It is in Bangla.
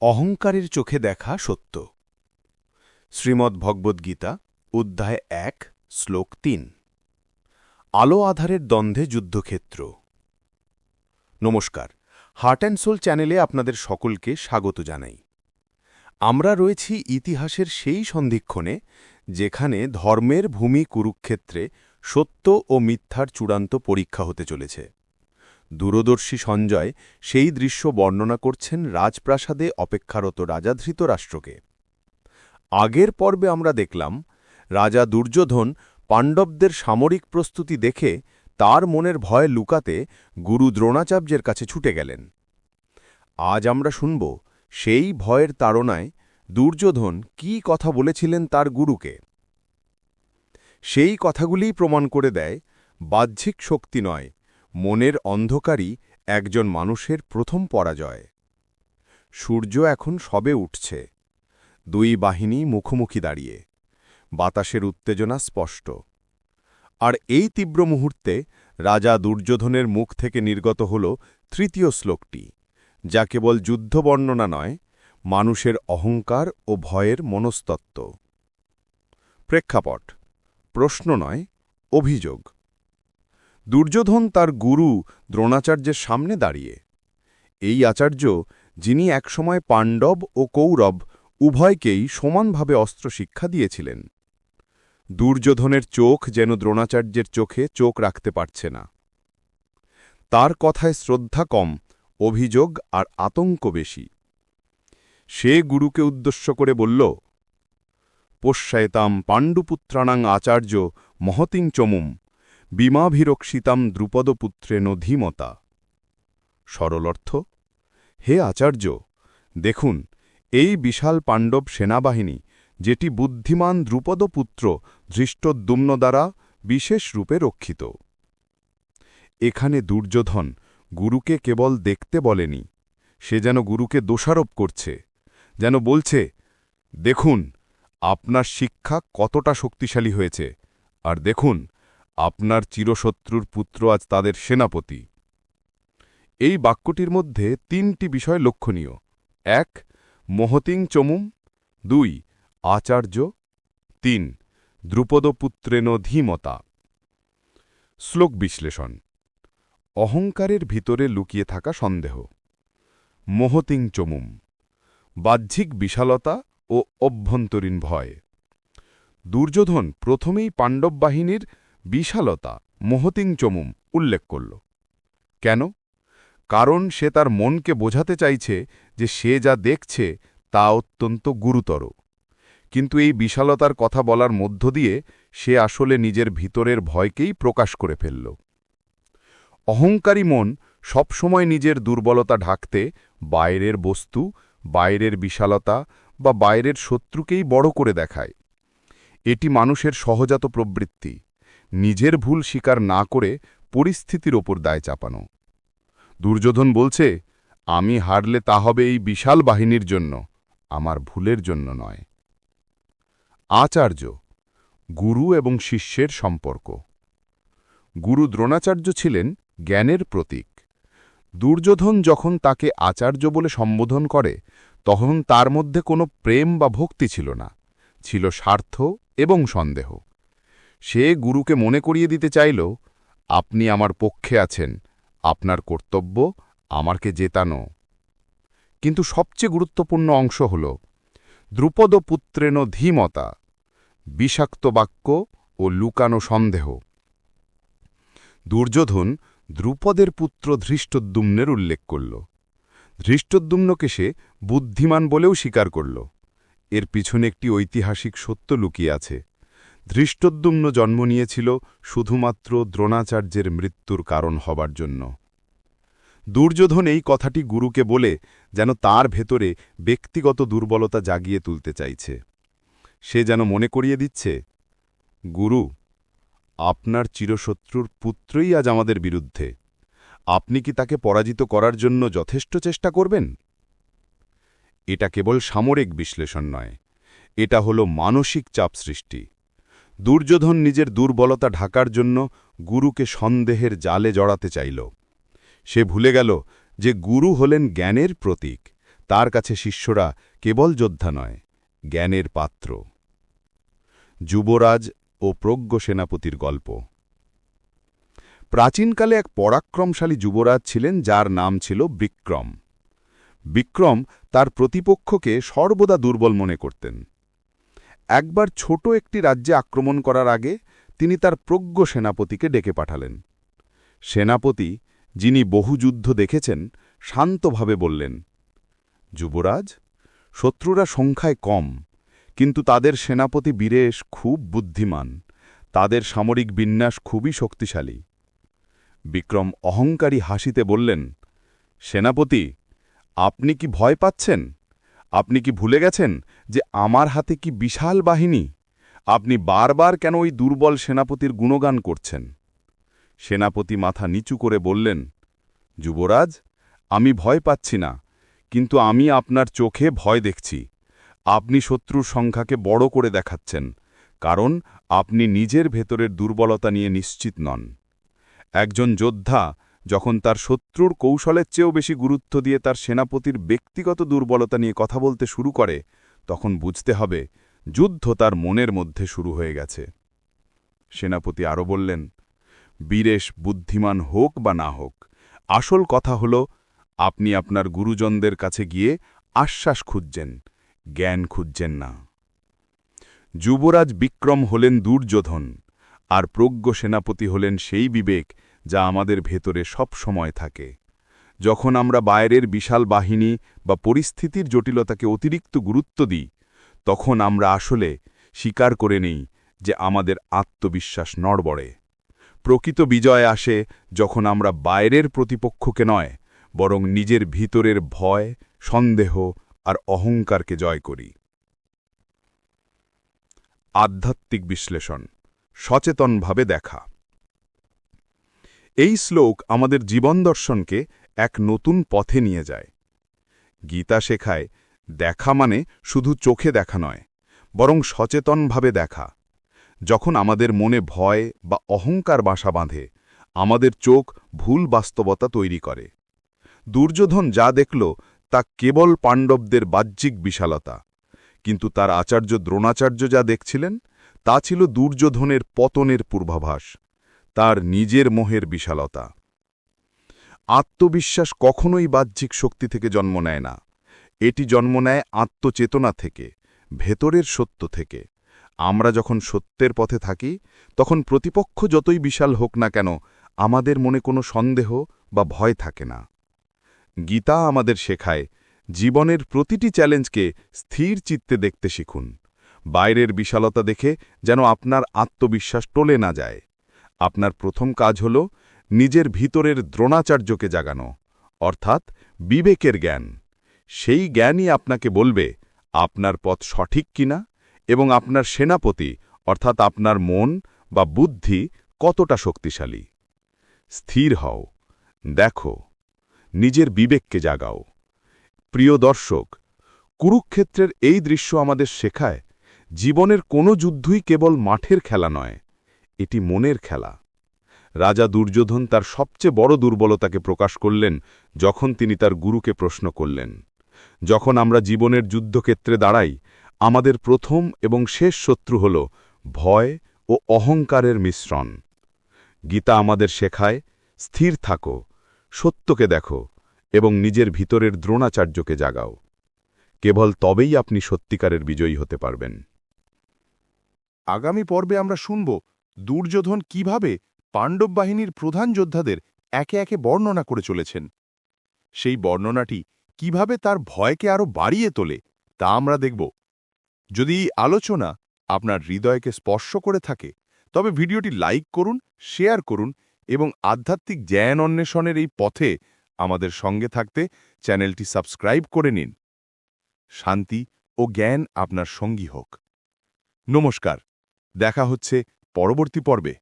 অহংকারের চোখে দেখা সত্য। শ্রীমদ্ ভগবদ্গীতা অধ্যায় এক, শ্লোক তিন। আলো আধারের দ্বন্দ্বে যুদ্ধক্ষেত্র। নমস্কার। হার্ট অ্যান্ড সোল চ্যানেলে আপনাদের সকলকে স্বাগত জানাই। আমরা রয়েছি ইতিহাসের সেই সন্ধিক্ষণে, যেখানে ধর্মের ভূমি কুরুক্ষেত্রে সত্য ও মিথ্যার চূড়ান্ত পরীক্ষা হতে চলেছে। দূরদর্শী সঞ্জয় সেই দৃশ্য বর্ণনা করছেন রাজপ্রাসাদে অপেক্ষারত রাজা ধৃতরাষ্ট্রকে। আগের পর্বে আমরা দেখলাম, রাজা দুর্যোধন পাণ্ডবদের সামরিক প্রস্তুতি দেখে তার মনের ভয় লুকাতে গুরু দ্রোণাচার্যের কাছে ছুটে গেলেন। আজ আমরা শুনব সেই ভয়ের তাড়নায় দুর্যোধন কি কথা বলেছিলেন তার গুরুকে। সেই কথাগুলিই প্রমাণ করে দেয় বাহ্যিক শক্তি নয় মনের অন্ধকারই একজন মানুষের প্রথম পরাজয়। সূর্য এখন সবে উঠছে। দুই বাহিনী মুখোমুখি দাঁড়িয়ে। বাতাসের উত্তেজনা স্পষ্ট। আর এই তীব্র মুহূর্তে রাজা দুর্যোধনের মুখ থেকে নির্গত হল তৃতীয় শ্লোকটি, যা কেবল যুদ্ধ বর্ণনা নয়, মানুষের অহংকার ও ভয়ের মনস্তত্ত্ব। প্রেক্ষাপট, প্রশ্ন নয়, অভিযোগ। দুর্যোধন তার গুরু দ্রোণাচার্যের সামনে দাঁড়িয়ে। এই আচার্য, যিনি একসময় পাণ্ডব ও কৌরব, উভয়কেই সমানভাবে অস্ত্র শিক্ষা দিয়েছিলেন। দুর্যোধনের চোখ যেন দ্রোণাচার্যের চোখে চোখ রাখতে পারছে না। তার কথায় শ্রদ্ধা কম, অভিযোগ আর আতঙ্ক বেশি। সে গুরুকে উদ্দেশ্য করে বলল, পোষ্যায়তাম পাণ্ডুপুত্রাণাং আচার্য মহতিং চমুম বিমাভিরক্ষিতাম দ্রুপদপুত্রেন ধীমতা সরল অর্থ হে আচার্য, দেখুন, এই বিশাল পাণ্ডব সেনাবাহিনী, যেটি বুদ্ধিমান দ্রুপদপুত্র ধৃষ্টদ্যুম্ন দ্বারা বিশেষ রূপে রক্ষিত। এখানে দুর্যোধন গুরুকে কেবল দেখতে বলেনি, সে যেন গুরুকে দোষারোপ করছে, যেন বলছে, দেখুন, আপনার শিক্ষা কতটা শক্তিশালী হয়েছে, আর দেখুন আপনার চিরশত্রুর পুত্র আজ তাদের সেনাপতি। এই বাক্যটির মধ্যে তিনটি বিষয় লক্ষণীয়। এক, মহতিং চমুম। দুই, আচার্য। তিন দ্রুপদপুত্রেন ধীমতা। শ্লোক বিশ্লেষণ। অহংকারের ভিতরে লুকিয়ে থাকা সন্দেহ। মহতিং চমুম। বাহ্যিক বিশালতা ও অভ্যন্তরীণ ভয়। দুর্যোধন প্রথমেই পাণ্ডব বাহিনীর বিশালতা, মহতিং চমুম, উল্লেখ করল। কেন? কারণ সে তার মনকে বোঝাতে চাইছে যে সে যা দেখছে তা অত্যন্ত গুরুতর। কিন্তু এই বিশালতার কথা বলার মধ্য দিয়ে সে আসলে নিজের ভিতরের ভয়কেই প্রকাশ করে ফেলল। অহংকারী মন সবসময় নিজের দুর্বলতা ঢাকতে বাইরের বস্তু, বাইরের বিশালতা বা বাইরের শত্রুকেই বড় করে দেখায়। এটি মানুষের সহজাত প্রবৃত্তি। নিজের ভুল স্বীকার না করে পরিস্থিতির ওপর দায় চাপানো। দুর্যোধন বলছে, আমি হারলে তা হবে এই বিশাল বাহিনীর জন্য, আমার ভুলের জন্য নয়। আচার্য, গুরু এবং শিষ্যের সম্পর্ক। গুরু দ্রোণাচার্য ছিলেন জ্ঞানের প্রতীক। দুর্যোধন যখন তাকে আচার্য বলে সম্বোধন করে, তখন তার মধ্যে কোনো প্রেম বা ভক্তি ছিল না, ছিল স্বার্থ এবং সন্দেহ। সে গুরুকে মনে করিয়ে দিতে চাইল, আপনি আমার পক্ষে আছেন, আপনার কর্তব্য আমারকে জেতানো। কিন্তু সবচেয়ে গুরুত্বপূর্ণ অংশ হল, দ্রুপদ পুত্রেন ধীমতা, বিষাক্ত বাক্য ও লুকানো সন্দেহ। দুর্যোধন দ্রুপদের পুত্র ধৃষ্টদ্যুম্নের উল্লেখ করল। ধৃষ্টদ্যুম্নকে সে বুদ্ধিমান বলেও স্বীকার করল। এর পিছনে একটি ঐতিহাসিক সত্য লুকিয়ে আছে। ধৃষ্টদ্যুম্ন জন্ম নিয়েছিল শুধুমাত্র দ্রোণাচার্যের মৃত্যুর কারণ হবার জন্য। দুর্যোধন এই কথাটি গুরুকে বলে যেন তার ভেতরে ব্যক্তিগত দুর্বলতা জাগিয়ে তুলতে চাইছে। সে যেন মনে করিয়ে দিচ্ছে, গুরু, আপনার চিরশত্রুর পুত্রই আজ আমাদের বিরুদ্ধে। আপনি কি তাকে পরাজিত করার জন্য যথেষ্ট চেষ্টা করবেন? এটা কেবল সামরিক বিশ্লেষণ নয়, এটা হল মানসিক চাপ সৃষ্টি। দুর্যোধন নিজের দুর্বলতা ঢাকার জন্য গুরুকে সন্দেহের জালে জড়াতে চাইল। সে ভুলে গেল যে গুরু হলেন জ্ঞানের প্রতীক, তার কাছে শিষ্যরা কেবল যোদ্ধা নয়, জ্ঞানের পাত্র। যুবরাজ ও প্রজ্ঞ সেনাপতির গল্প। প্রাচীনকালে এক পরাক্রমশালী যুবরাজ ছিলেন যার নাম ছিল বিক্রম। বিক্রম তার প্রতিপক্ষকে সর্বদা দুর্বল মনে করতেন। একবার ছোট একটি রাজ্যে আক্রমণ করার আগে তিনি তার প্রজ্ঞ সেনাপতিকে ডেকে পাঠালেন। সেনাপতি, যিনি বহু যুদ্ধ দেখেছেন, শান্তভাবে বললেন, যুবরাজ, শত্রুরা সংখ্যায় কম, কিন্তু তাদের সেনাপতি বীরেশ খুব বুদ্ধিমান, তাদের সামরিক বিন্যাস খুবই শক্তিশালী। বিক্রম অহংকারী হাসিতে বললেন, সেনাপতি, আপনি কি ভয় পাচ্ছেন? আপনি কি ভুলে গেছেন যে আমার হাতে কি বিশাল বাহিনী? আপনি বারবার কেন ওই দুর্বল সেনাপতির গুণগান করছেন? সেনাপতি মাথা নিচু করে বললেন, যুবরাজ, আমি ভয় পাচ্ছি না, কিন্তু আমি আপনার চোখে ভয় দেখছি। আপনি শত্রুর সংখ্যাকে বড় করে দেখাচ্ছেন, কারণ আপনি নিজের ভেতরের দুর্বলতা নিয়ে নিশ্চিত নন। একজন যোদ্ধা যখন তার শত্রুর কৌশলের চেয়েও বেশি গুরুত্ব দিয়ে তার সেনাপতির ব্যক্তিগত দুর্বলতা নিয়ে কথা বলতে শুরু করে, তখন বুঝতে হবে যুদ্ধ তার মনের মধ্যে শুরু হয়ে গেছে। সেনাপতি আরও বললেন, বীরেশ, বুদ্ধিমান হোক বা না হোক, আসল কথা হল আপনি আপনার গুরুজনদের কাছে গিয়ে আশ্বাস খুঁজছেন, জ্ঞান খুঁজছেন না। যুবরাজ বিক্রম হলেন দুর্যোধন, আর প্রজ্ঞ সেনাপতি হলেন সেই বিবেক যা আমাদের ভেতরে সব সময় থাকে। যখন আমরা বাইরের বিশাল বাহিনী বা পরিস্থিতির জটিলতাকে অতিরিক্ত গুরুত্ব দিই, তখন আমরা আসলে স্বীকার করে নেই যে আমাদের আত্মবিশ্বাস নড়বড়ে। প্রকৃত বিজয় আসে যখন আমরা বাইরের প্রতিপক্ষকে নয়, বরং নিজের ভিতরের ভয়, সন্দেহ আর অহংকারকে জয় করি। আধ্যাত্মিক বিশ্লেষণ, সচেতনভাবে দেখা। এই শ্লোক আমাদের জীবন দর্শনকে এক নতুন পথে নিয়ে যায়। গীতা শেখায়, দেখা মানে শুধু চোখে দেখা নয়, বরং সচেতনভাবে দেখা। যখন আমাদের মনে ভয় বা অহংকার বাসা বাঁধে, আমাদের চোখ ভুল বাস্তবতা তৈরি করে। দুর্যোধন যা দেখল তা কেবল পাণ্ডবদের বাহ্যিক বিশালতা, কিন্তু তার আচার্য দ্রোণাচার্য যা দেখছিলেন, তা ছিল দুর্যোধনের পতনের পূর্বাভাস। তার নিজের মোহের বিশালতা। আত্মবিশ্বাস কখনোই বাহ্যিক শক্তি থেকে জন্ম নেয় না। এটি জন্ম নেয় আত্মচেতনা থেকে, ভেতরের সত্য থেকে। আমরা যখন সত্যের পথে থাকি, তখন প্রতিপক্ষ যতই বিশাল হোক না কেন, আমাদের মনে কোনো সন্দেহ বা ভয় থাকে না। গীতা আমাদের শেখায়, জীবনের প্রতিটি চ্যালেঞ্জকে স্থির চিত্তে দেখতে শিখুন। বাইরের বিশালতা দেখে যেন আপনার আত্মবিশ্বাস টলে না যায়। আপনার প্রথম কাজ হল নিজের ভিতরের দ্রোণাচার্যকে জাগানো, অর্থাৎ বিবেকের জ্ঞান। সেই জ্ঞানই আপনাকে বলবে আপনার পথ সঠিক কিনা এবং আপনার সেনাপতি, অর্থাৎ আপনার মন বা বুদ্ধি কতটা শক্তিশালী। স্থির হও, দেখো, নিজের বিবেককে জাগাও। প্রিয় দর্শক, কুরুক্ষেত্রের এই দৃশ্য আমাদের শেখায়, জীবনের কোনো যুদ্ধই কেবল মাঠের খেলা নয় এটি মনের খেলা। রাজা দুর্যোধন তার সবচেয়ে বড় দুর্বলতাকে প্রকাশ করলেন যখন তিনি তার গুরুকে প্রশ্ন করলেন, যখন আমরা জীবনের যুদ্ধক্ষেত্রে দাঁড়াই, আমাদের প্রথম এবং শেষ শত্রু হল ভয় ও অহংকারের মিশ্রণ। গীতা আমাদের শেখায়, স্থির থাকো, সত্যকে দেখো এবং নিজের ভিতরের দ্রোণাচার্যকে জাগাও। কেবল তবেই আপনি সত্যিকারের বিজয়ী হতে পারবেন। আগামী পর্বে আমরা শুনব দুর্যোধন কীভাবে পাণ্ডব বাহিনীর প্রধান যোদ্ধাদের একে একে বর্ণনা করে চলেছেন? সেই বর্ণনাটি কীভাবে তার ভয়কে আরও বাড়িয়ে তোলে, তা আমরা দেখব। যদি আলোচনা আপনার হৃদয়কে স্পর্শ করে থাকে, তবে ভিডিওটি লাইক করুন, শেয়ার করুন এবং আধ্যাত্মিক জ্ঞান অন্বেষণের এই পথে আমাদের সঙ্গে থাকতে চ্যানেলটি সাবস্ক্রাইব করে নিন। শান্তি ও জ্ঞান আপনার সঙ্গী হোক। নমস্কার, দেখা হচ্ছে পরবর্তী পর্বে।